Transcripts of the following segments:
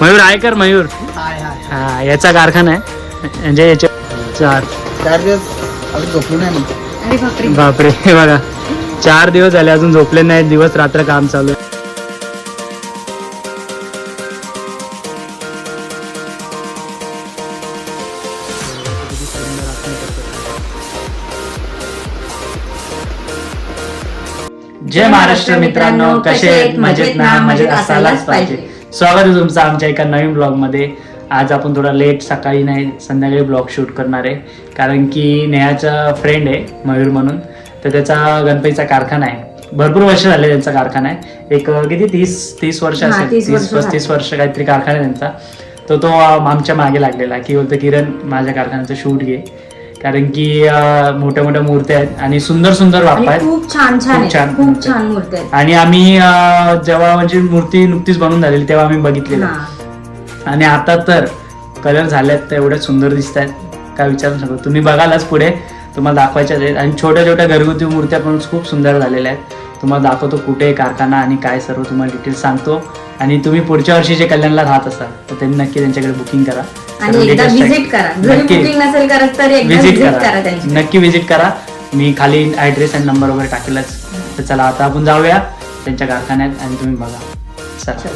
मयूर आहे कर मयूर. हाय हाय हा याचा कारखाना आहे. म्हणजे याचे चार. चार दिवस अजून झोपलो नाही बापरे. बापरे हे बघा. चार दिवस झाले अजून झोपले नाही दिवस रात्र काम चालू आहे. जय महाराष्ट्र मित्रांनो कसे आहेत? मजेत ना? मजेत असायलाच पाहिजे. स्वागत आहे तुमचं आमच्या एका नवीन ब्लॉगमध्ये आज आपण थोडा लेट सकाळी नाही संध्याकाळी ब्लॉग शूट करणार आहे. कारण की नेहाचा फ्रेंड आहे मयूर म्हणून. तर त्याचा गणपतीचा कारखाना आहे. भरपूर वर्ष झाले त्यांचा कारखाना आहे. एक किती? तीस तीस वर्ष असेल. 30 तीस वर्ष पस्तीस वर्ष काहीतरी कारखाना आहे त्यांचा. तर तो आमच्या मागे लागलेला की बोलतो किरण माझ्या कारखान्याचं शूट घे. कारण की मोठ्या मोठ्या मूर्त्या आहेत आणि सुंदर सुंदर बाप्पा आहेत. खूप छान छान खूप. छान खूप मूर्ती. छान मूर्ती आहेत. आणि आम्ही जेव्हा म्हणजे मूर्ती नुकतीच बनवून झालेली तेव्हा आम्ही बघितलेलं. आणि आता तर कलर झाल्यात तर एवढ्या सुंदर दिसत आहेत काय विचारू शकतो तुम्ही बघालच पुढे. तुम्हाला दाखवायच्या आहेत. आणि छोट्या छोट्या घरगुती मूर्त्या पण खूप सुंदर झालेल्या आहेत. तुम्हाला दाखवतो कुठे कारखाना आणि काय सर्व तुम्हाला डिटेल सांगतो. आणि तुम्ही पुढच्या वर्षी जे कल्याणला राहत असाल तर त्यांनी नक्की त्यांच्याकडे बुकिंग करा. आणि एकदा व्हिजिट करा. जरी नक्की. बुकिंग नसेल करत तर एकदा विजिट व्हिजिट करा. त्यांची. नक्की विजिट करा. मी खाली ऍड्रेस आणि नंबर वगैरे टाकेलच. तर चला आता आपण जाऊया त्यांच्या कारखान्यात आणि तुम्ही बघा. चला.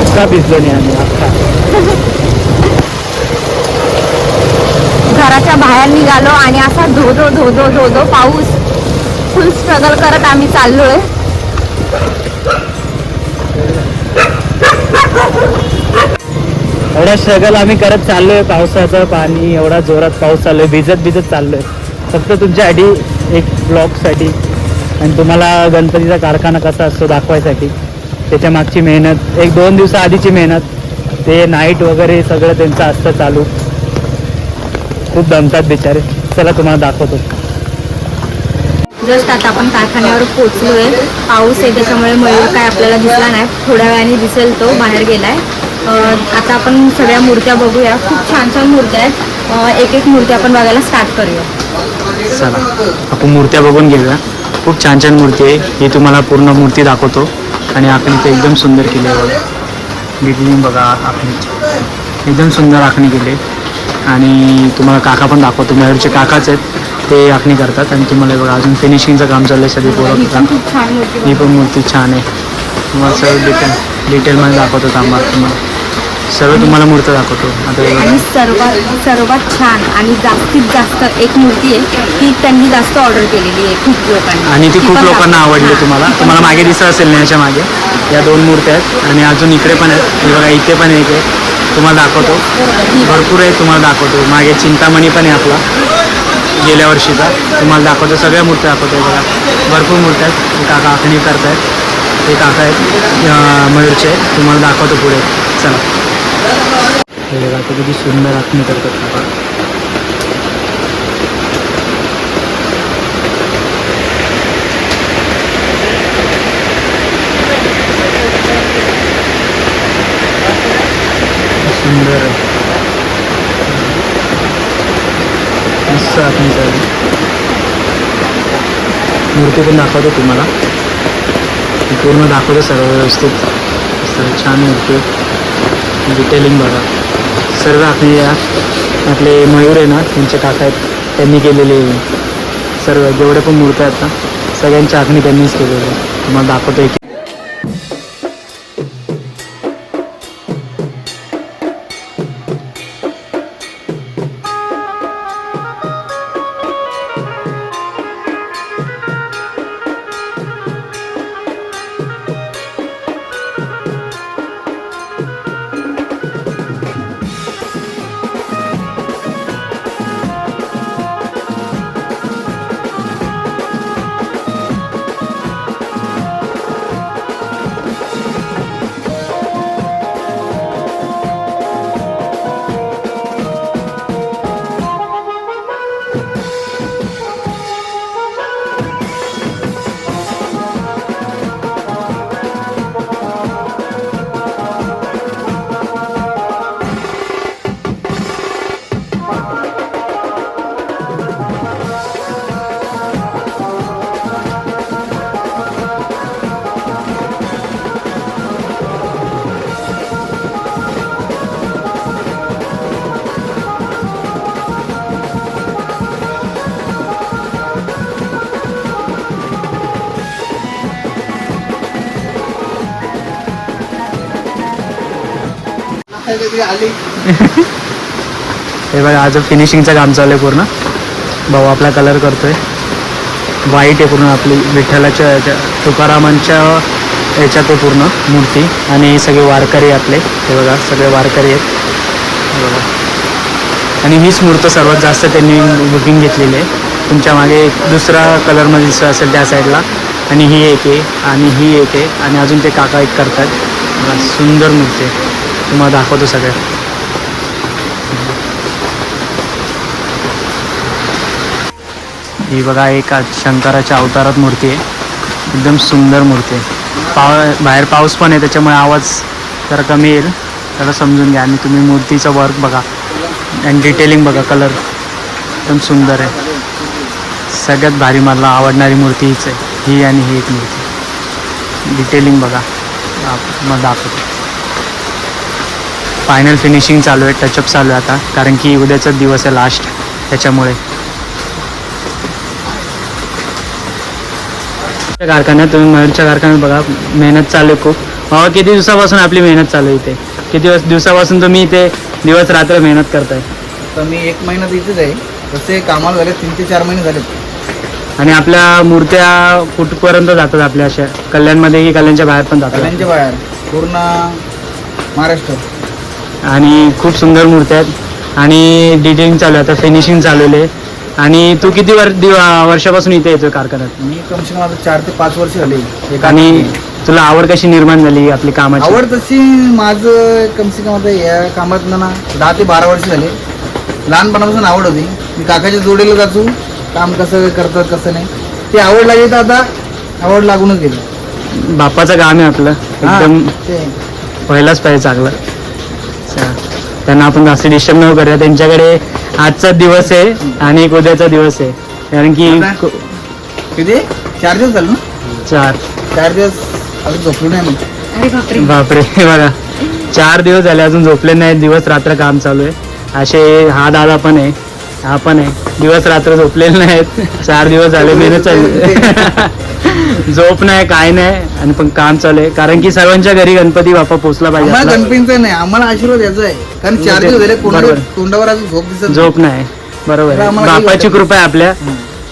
अक्का भिजलो नाही आम्ही अक्का घराच्या बाहेर निघालो आणि असा धोधो धोधो धोधो पाऊस. फुल स्ट्रगल करत आम्ही चाललोय. एवढा स्ट्रगल आम्ही करत चाललोय. पावसाचं पाणी एवढा जोरात पाऊस चाललोय भिजत भिजत चाललोय. फक्त तुमच्यासाठी एक ब्लॉगसाठी आणि तुम्हाला गणपतीचा कारखाना कसा असतो दाखवायसाठी त्याच्या मागची मेहनत एक दोन दिवसा आधीची मेहनत ते नाईट वगैरे सगळं त्यांचं असतं चालू. खूप दमतात बिचारे. चला तुम्हाला दाखवतो. जस्ट आता आपण कारखान्यावर पोहोचलोय. पाऊस आहे त्याच्यामुळे मयूर काय आपल्याला दिसला नाही. थोड्या वेळाने दिसेल तो बाहेर गेलाय. आता आपण सगळ्या मूर्त्या बघूया. खूप छान छान मूर्त्या आहेत. एक एक मूर्ती आपण बघायला स्टार्ट करूया. चला आपण मूर्त्या बघून घेऊया. खूप छान छान मूर्ती आहे. ही तुम्हाला पूर्ण मूर्ती दाखवतो. आणि आपण इथे एकदम सुंदर केली आहे बघा. आखणीची एकदम सुंदर आखणी केली. आणि तुम्हाला काका पण दाखवतो. मयूरचे काकाच आहेत ते आखणी करतात. आणि तुम्हाला बघा अजून फिनिशिंगचं काम चाललं आहे सगळी पोरं. ही पण मूर्ती छान आहे. तुम्हाला सर्व डिटेल डिटेलमध्ये दाखवतो थांबा तुम्हाला. सर्व तुम्हाला मूर्ती दाखवतो. आता आणि सर्वात सर्वात छान आणि जास्तीत जास्त एक मूर्ती आहे ती त्यांनी जास्त ऑर्डर केलेली आहे खूप लोकांनी. आणि ती खूप पण लोकांना दाखव- आवडली हा, तुम्हाला. ती पण तुम्हाला मागे. दिसत असेल ना याच्या मागे. या दोन मूर्त्या आहेत. आणि अजून इकडे पण आहेत. हे बघा इथे पण एक आहे. तुम्हाला दाखवतो. भरपूर आहे तुम्हाला दाखवतो. मागे चिंतामणी पण आहे आपला. गेल्या वर्षीचा. तुम्हाला दाखवतो. सगळ्या मूर्त्या दाखवतो हे बघा. भरपूर मूर्त्या आहेत. हे काका आखणी करतायत. ते काका आहेत. अं, मयूरचे. तुम्हाला दाखवतो पुढे. चला. हे बघा ते किती सुंदर आखणी करतात काका सुंदर. आहे. मस्त आखणी चालू मूर्ती पण दाखवतो तुम्हाला. पूर्ण दाखवतो सर्व व्यवस्थित. सर्व छान मूर्ती. डिटेलिंग बघा. सर्व आखणी आपले मयूर आहे ना त्यांचे काका आहेत त्यांनी केलेले सर्व जेवढे पण मूर्त्या आहेत ना सगळ्यांच्या आखणी त्यांनीच केलेली आहे. तुम्हाला दाखवतो एक हे बघा आज फिनिशिंगचं काम चालू आहे पूर्ण. भाऊ आपला कलर करतोय. व्हाईट आहे पूर्ण आपली विठ्ठलाच्या याच्या तुकारामांच्या याच्यात आहे पूर्ण मूर्ती. आणि हे सगळे वारकरी आपले. हे बघा सगळे वारकरी आहेत. बघा. आणि हीच मूर्त सर्वात जास्त त्यांनी बुकिंग घेतलेली आहे. तुमच्या मागे एक दुसरा कलरमध्ये दिसत असेल त्या साईडला आणि ही एक आहे आणि ही एक आहे आणि अजून ते काका एक करतात. सुंदर मूर्ती आहे. तुम्हाला दाखवतो सगळे. ही बघा एक शंकराच्या अवतारात मूर्ती आहे. एकदम सुंदर मूर्ती आहे. पाव बाहेर पाऊस पण आहे त्याच्यामुळे आवाज जरा कमी येईल. त्याला समजून घ्या. आणि तुम्ही मूर्तीचं वर्क बघा. आणि डिटेलिंग बघा कलर एकदम सुंदर आहे. सगळ्यात भारी मला आवडणारी मूर्ती हीच आहे. ही आणि ही एक मूर्ती. डिटेलिंग बघा. मग दाखवतो. फायनल फिनिशिंग चालू आहे टचअप चालू आहे आता. कारण की उद्याचाच दिवस आहे लास्ट त्याच्यामुळे. कारखान्यात तुम्ही मयूरच्या कारखान्यात बघा मेहनत चालू आहे खूप. बाबा किती दिवसापासून आपली मेहनत चालू आहे इथे? किती दिवस दिवसापासून तुम्ही इथे दिवस रात्र मेहनत करताय? तर मी एक महिना इथेच आहे. तसे कामाला झाले तीन ते चार महिने झाले आणि आपल्या मूर्त्या कुठपर्यंत जातात आपल्या अशा? कल्याणमध्ये की कल्याणच्या बाहेर पण जातात? कल्याणच्या बाहेर. पूर्ण महाराष्ट्र. आणि खूप सुंदर मूर्त्या आहेत. आणि डिटेलिंग चालू आहे आता फिनिशिंग चालवले आहे. आणि तू किती वर दिव वर्षापासून इथे येतोय कारखान्यात? मी कम से कम आता चार ते पाच वर्ष झाले हे आणि. तुला आवड कशी निर्माण झाली आपली कामाची? आवड तशी माझं कम से कम आता या कामात ना दहा ते बारा वर्ष झाले. लहानपणापासून आवड होती. मी काकाच्या जोडीला जातो. काम कसं करतात कसं नाही. ती आवड लागली तर आता आवड लागूनच गेली. बाप्पाचं काम आहे आपलं. हा, एकदम ते. व्हायलाच पाहिजे चांगलं. त्यांना आपण जास्त डिस्टर्ब न करूया त्यांच्याकडे आजचा दिवस आहे आणि एक उद्याचा दिवस आहे. कारण की किती? चार दिवस झाले ना? चार. चार दिवस अजून झोपलो नाही मग अरे बापरे. बापरे हे बघा. चार दिवस झाले अजून झोपले नाही. दिवस रात्र काम चालू आहे. असे हा दादा पण आहे हा पण आहे. दिवस रात्र झोपलेले नाहीत. चार दिवस झाले मेहनत चालू झोप नाही काय नाही आणि पण काम चालू आहे. कारण की सर्वांच्या घरी गणपती बाप्पा पोचला पाहिजे आम्हाला आपला. गणपतीचा नाही आम्हाला आशीर्वाद याचा आहे. कारण चार दिवस झाले बरोबर. तोंडावर अजून झोप दिसत नाही. झोप नाही. बरोबर तर आहे आम्हाला काही बापाची वाटत कृपा आहे आपल्या.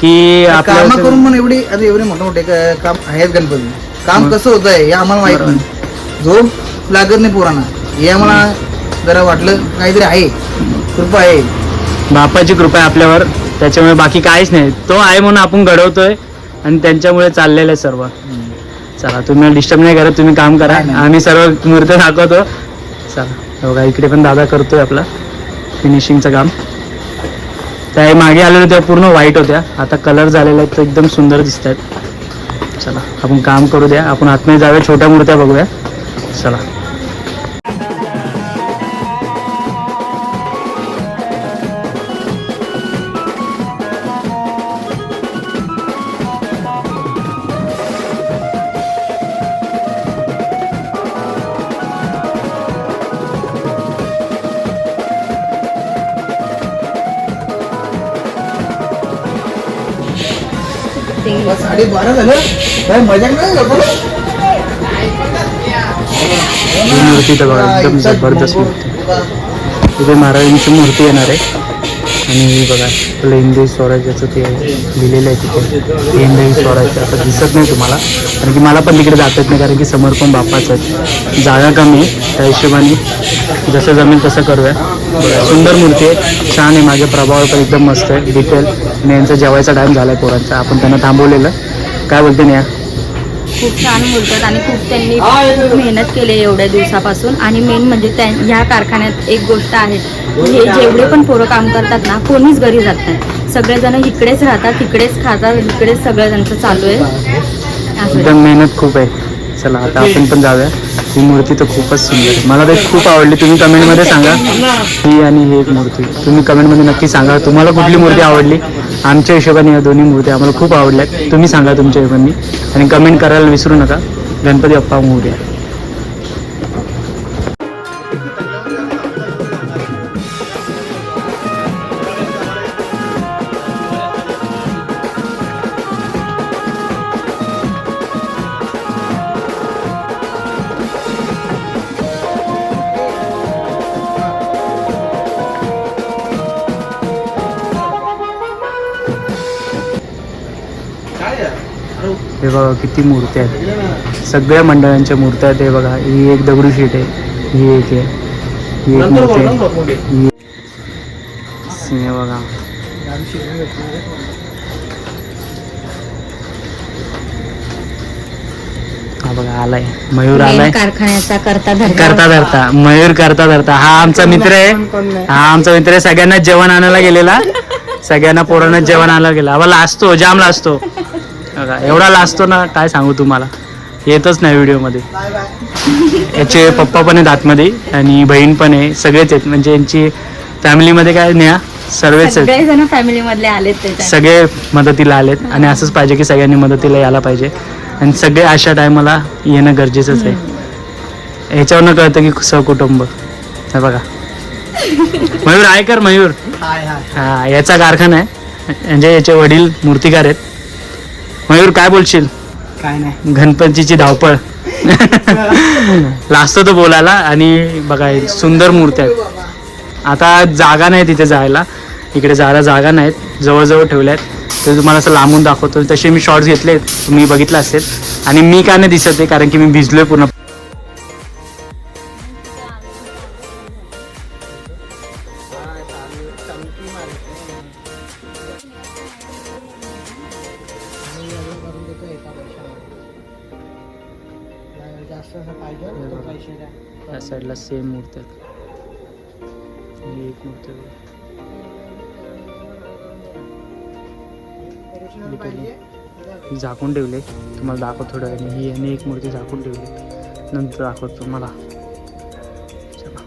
की काम आपल्या करून पण एवढी आता एवढे मोठे मोठे क- काम आहेत गणपती. काम. कसं होत आहे हे आम्हाला माहीत बरोबर. नाही. झोप लागत नाही पोरांना. हे आम्हाला जरा वाटलं काहीतरी आहे. कृपा आहे. बापाची कृपा आहे आपल्यावर. त्याच्यामुळे बाकी काहीच नाही. तो आहे म्हणून आपण घडवतोय. आणि त्यांच्यामुळे चाललेलं आहे सर्व. चला तुम्ही डिस्टर्ब नाही करत तुम्ही काम करा. आम्ही सर्व मूर्त्या दाखवतो. चला हे बघा इकडे पण दादा करतोय आपला. फिनिशिंगचं काम. त्या मागे आलेल्या त्या पूर्ण व्हाईट होत्या. आता कलर झालेल्या आहेत तर एकदम सुंदर दिसत आहेत चला आपण काम करू द्या. आपण आतमध्ये जाऊया छोट्या मूर्त्या बघूया. चला. साडे बारा झालं. काय नाही करतो ही मूर्ती बघा एकदम जबरदस्त मूर्ती तिथे महाराजांची मूर्ती येणार आहे. आणि ही बघा आपलं हिंदी स्वराज्याचं ते लिहिलेलं आहे तिथे. हिंदी स्वराज्य आता दिसत नाही तुम्हाला. कारण की मला पण तिकडे जात येत नाही कारण की समोर पण बाप्पाच आहेत जागा कमी आहे त्या हिशोबाने जसं जमेल तसं करूया. सुंदर मूर्ती आहे. छान आहे. माझ्या प्रभाव पण एकदम मस्त आहे. डिटेल आणि यांचा जेवायचा टाईम झाला आहे पोरांचा. आपण त्यांना थांबवलेलं. काय बोलते नाही? खूप छान बोलतात आणि खूप त्यांनी खूप मेहनत केली आहे एवढ्या दिवसापासून. आणि मेन म्हणजे त्या ह्या कारखान्यात एक गोष्ट आहे. हे जेवढे पण पोरं काम करतात ना कोणीच घरी जात नाही. सगळेजण इकडेच राहतात इकडेच खातात इकडेच सगळं त्यांचं चालू आहे. एकदम मेहनत खूप आहे. चला आता आपण पण जाऊया. ही मूर्ती तर खूपच सुंदर आहे. मला ते खूप आवडली. तुम्ही कमेंटमध्ये सांगा ही आणि ही एक मूर्ती. तुम्ही कमेंटमध्ये नक्की सांगा. तुम्हाला कुठली मूर्ती आवडली? आमच्या हिशोबाने या दोन्ही मूर्ती आम्हाला खूप आवडल्यात तुम्ही सांगा तुमच्या हिशोबाने. आणि कमेंट करायला विसरू नका. गणपती बाप्पा मोर्या. हे बघा किती मूर्त्या आहेत. सगळ्या मंडळांच्या मूर्त्या आहेत. हे बघा ही एक दगडूशेठ आहे ही एक आहे ही एक मूर्ती आहे. ही सिंह बघा. हा बघा आलाय. मयूर आलाय. कारखान्याचा करता धरता. करता धरता. मयूर करता धरता. हा आमचा मित्र आहे. हा आमचा मित्र आहे. सगळ्यांना जेवण आणायला गेलेला. सगळ्यांना पोरांना जेवण आणायला गेला. लाजतो जाम लाजतो बघा, एवढा लाजतो ना काय सांगू तुम्हाला? येतच नाही व्हिडिओमध्ये. याचे पप्पा पण आहेत आतमध्ये आणि बहीण पण आहे सगळेच आहेत. म्हणजे यांची फॅमिलीमध्ये काय न्या सर्वच आहेत. सगळे जण फॅमिली मधले आलेत सगळे मदतीला आलेत आणि असंच पाहिजे की सगळ्यांनी मदतीला यायला पाहिजे. आणि सगळे अशा टायमाला येणं गरजेचंच आहे. ह्याच्यावरनं कळतं की सहकुटुंब. हे बघा. मयूर आहे कर मयूर. हाय हाय. हा याचा कारखाना आहे. म्हणजे याचे वडील मूर्तिकार आहेत. मयूर काय बोलशील? काय नाही. गणपतीची धावपळ. लाजतो तो बोलायला आणि बघा सुंदर मूर्ती आहेत. आता जागा नाही तिथे जायला. इकडे जायला जागा नाहीत. जवळजवळ ठेवल्या आहेत. ते तुम्हाला असं लांबून दाखवतो. तसे मी शॉर्ट्स घेतले तुम्ही बघितलं असेल. आणि मी का नाही दिसत आहे कारण की मी भिजलोय पूर्ण. या साईडला सेम मूर्ती आहेत. एक मूर्ती. ही झाकून ठेवले. तुम्हाला दाखवतो थोडं आणि ही आणि एक मूर्ती झाकून ठेवली. नंतर दाखवतो तुम्हाला. चला.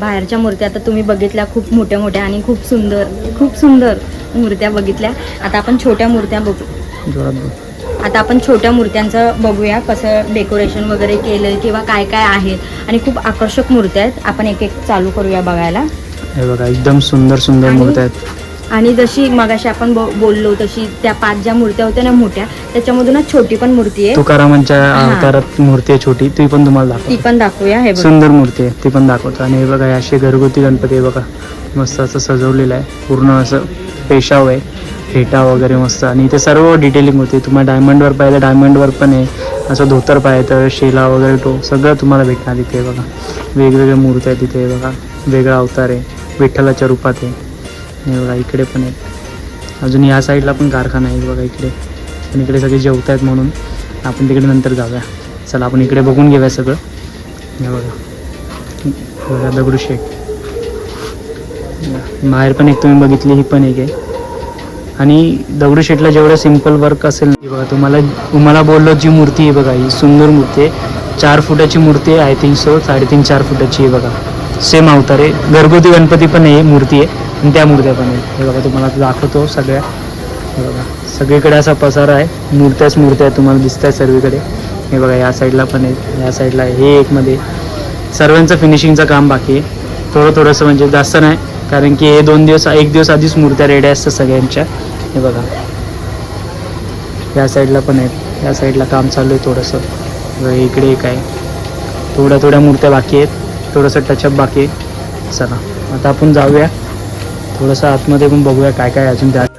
बाहेरच्या मूर्त्या आता तुम्ही बघितल्या खूप मोठ्या मोठ्या आणि खूप सुंदर खूप सुंदर मूर्त्या बघितल्या. आता आपण छोट्या मूर्त्या बघू. जोरात. आता आपण छोट्या मूर्त्यांचं बघूया कसं डेकोरेशन वगैरे केलंय किंवा काय काय आहे आणि खूप आकर्षक मूर्त्या आहेत. आपण एक एक चालू करूया बघायला. हे बघा एकदम सुंदर सुंदर आणि- मूर्त्या आहेत. आणि जशी मगाशी आपण बो- बोललो तशी त्या पाच ज्या मूर्त्या होत्या ना मोठ्या त्याच्यामधूनच छोटी पण मूर्ती आहे. तुकारामांच्या हा. अवतारात मूर्ती आहे छोटी ती पण तुम्हाला ती दाखवतो पण दाखवूया हे बघ. सुंदर मूर्ती आहे ती पण दाखवतो. आणि हे बघा हे असे घरगुती गणपती आहे बघा. मस्त असं सजवलेलं आहे. पूर्ण असं पेशाव आहे. फेटा वगैरे मस्त. आणि इथे सर्व डिटेलिंग होते. तुम्हाला डायमंडवर पाहिजे डायमंडवर पण आहे. असं धोतर पाहिजे तर शेला वगैरे तो सगळं तुम्हाला भेटणार इथे बघा. वेगवेगळ्या मूर्ती आहेत तिथे बघा. वेगळा अवतार आहे. विठ्ठलाच्या रूपात आहे. हे बघा इकडे पण आहे अजून या साईडला पण कारखाना आहे बघा इकडे. पण इकडे सगळे जेवत आहेत म्हणून. आपण तिकडे नंतर जाऊया. चला आपण इकडे बघून घेऊया सगळं. हे बघा. बघा दगडूशेठ. बाहेर पण एक तुम्ही बघितली ही पण एक आहे. आणि दगडूशेठला जेवढं सिंपल वर्क असेल बघा तुम्हाला तुम्हाला बोललो जी मूर्ती आहे बघा ही सुंदर मूर्ती आहे. चार फुटाची मूर्ती आहे आय थिंक सो साडेतीन चार फुटाची आहे बघा. सेम अवतार आहे. घरगुती गणपती पण आहे मूर्ती आहे. आणि त्या मूर्त्या पण आहे हे बघा तुम्हाला दाखवतो सगळ्या. हे बघा सगळीकडे असा पसारा आहे. मूर्त्याच मूर्त्या आहेत तुम्हाला दिसत आहे सर्वीकडे. हे बघा या साईडला पण आहे या साईडला आहे. हे एकमध्ये सर्वांचं फिनिशिंगचं काम बाकी आहे. थोडं थोडंसं म्हणजे जास्त नाही. कारण की हे दोन दिवस एक दिवस आधीच मूर्त्या रेड्या असतात सगळ्यांच्या. हे बघा. या साईडला पण आहेत. या साईडला काम चालू आहे थोडंसं. इकडे एक आहे. थोड्या थोड्या मूर्त्या बाकी आहेत. थोडंसं टचअप बाकी आहे. चला आता आपण जाऊया. थोडंसं आतमध्ये पण बघूया काय काय अजून त्या आपण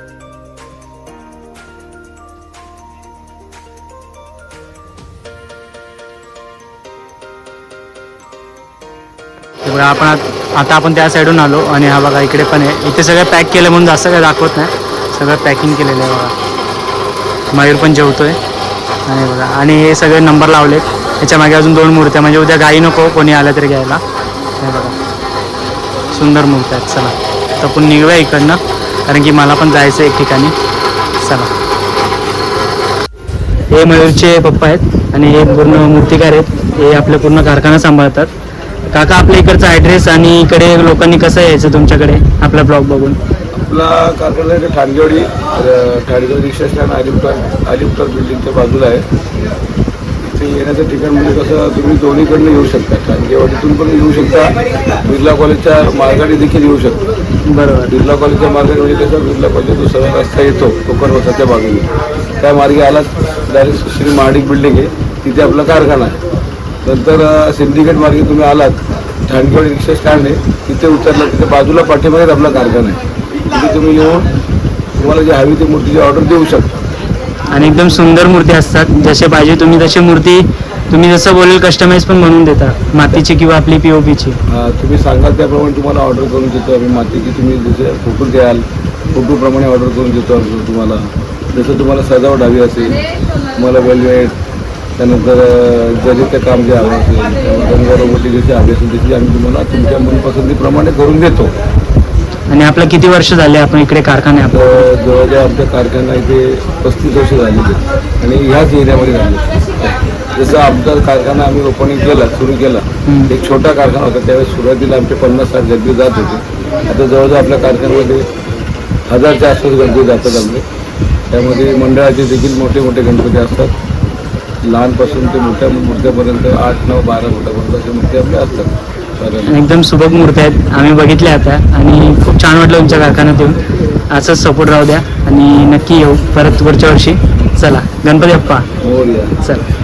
बघा आपण आता आपण त्या साईडून आलो आणि हा बघा इकडे पण आहे. इथे सगळं पॅक केलं म्हणून जास्त काय दाखवत नाही. सगळं पॅकिंग केलेलं आहे बघा. मयूर पण जेवतोय. आणि बघा आणि हे सगळे नंबर लावलेत. त्याच्यामागे अजून दोन मूर्त्या म्हणजे उद्या गाई नको कोणी आलं तरी घ्यायला. हे बघा. सुंदर मूर्त्या आहेत चला. तर आपण निघूया इकडनं कारण की मला पण जायचं आहे एक ठिकाणी. चला. हे मयूरचे पप्पा आहेत आणि हे पूर्ण मूर्तिकार आहेत. हे आपलं पूर्ण कारखाना सांभाळतात. काका आपल्या इकडचा ॲड्रेस आणि इकडे लोकांनी कसं यायचं तुमच्याकडे? आपला ब्लॉग बघून. आपला कारखाना ठाणगेवाडी ठाणगेवाडी रिक्षा स्टँड अलिप्तार अलिप्तार बिल्डिंगच्या बाजूला आहे. इथे येण्याचं ठिकाण म्हणजे कसं तुम्ही दोन्हीकडनं येऊ शकता. ठाणगेवाडीतून पण येऊ शकता. बिर्ला कॉलेजच्या मार्गाने देखील येऊ शकता. बरोबर. बिर्ला कॉलेजच्या मार्गाने म्हणजे कसं बिर्ला कॉलेज जो सरळ रस्ता येतो कोकण वसाच्या बाजूने. त्या मार्गे आलात डायरेक्ट श्री महाडिक बिल्डिंग आहे. तिथे आपला कारखाना आहे. नंतर सिंडिकेट मार्गे तुम्ही आलात ठाणगेवाडी रिक्षा स्टँड आहे तिथे उतरला तिथे बाजूला पाठीमागेच आपला कारखाना आहे. तिथे तुम्ही येऊन तुम्हाला जी हवी ती मूर्तीची ऑर्डर देऊ शकता. आणि एकदम सुंदर मूर्ती असतात जसे पाहिजे तुम्ही तशी मूर्ती तुम्ही जसं बोलेल कस्टमाइज पण बनवून देता मातीची किंवा आपली पी ओ पीची तुम्ही सांगाल त्याप्रमाणे तुम्हाला ऑर्डर करून देतो आम्ही मातीची तुम्ही जसे फोटो द्याल फोटोप्रमाणे ऑर्डर करून देतो आम्ही तुम्हाला. जसं तुम्हाला सजावट हवी असेल तुम्हाला वेलवेट त्यानंतर जरीचं काम जे हवं असेल जशी हवी असेल तशी आम्ही तुम्हाला तुमच्या मनपसंतीप्रमाणे करून देतो. आणि आपलं किती वर्ष झाले आपण इकडे कारखाने आपला? जवळजवळ आमच्या कारखाना इथे पस्तीस वर्ष झालेली आणि ह्याच एरियामध्ये झाले जसं आमचा कारखाना आम्ही ओपनिंग केला सुरू केला. एक छोटा कारखाना होता. त्यावेळेस सुरुवातीला आमचे पन्नास साठ गणपती जात होते. आता जवळजवळ आपल्या कारखान्यामध्ये हजारच्या आसपास गणपती जातात आपले त्यामध्ये मंडळाचे देखील मोठे मोठे गणपती असतात. लहानपासून ते मोठ्या मूर्त्यापर्यंत आठ नऊ बारा फुटापर्यंत असे मूर्ती आपल्या असतात. एकदम सुबक मूर्ती आहेत. आम्ही बघितल्या आता आणि खूप छान वाटलं तुमच्या कारखान्यात येऊन असंच सपोर्ट राहू द्या आणि नक्की येऊ परत पुढच्या वर्षी. चला गणपती बाप्पा. चला.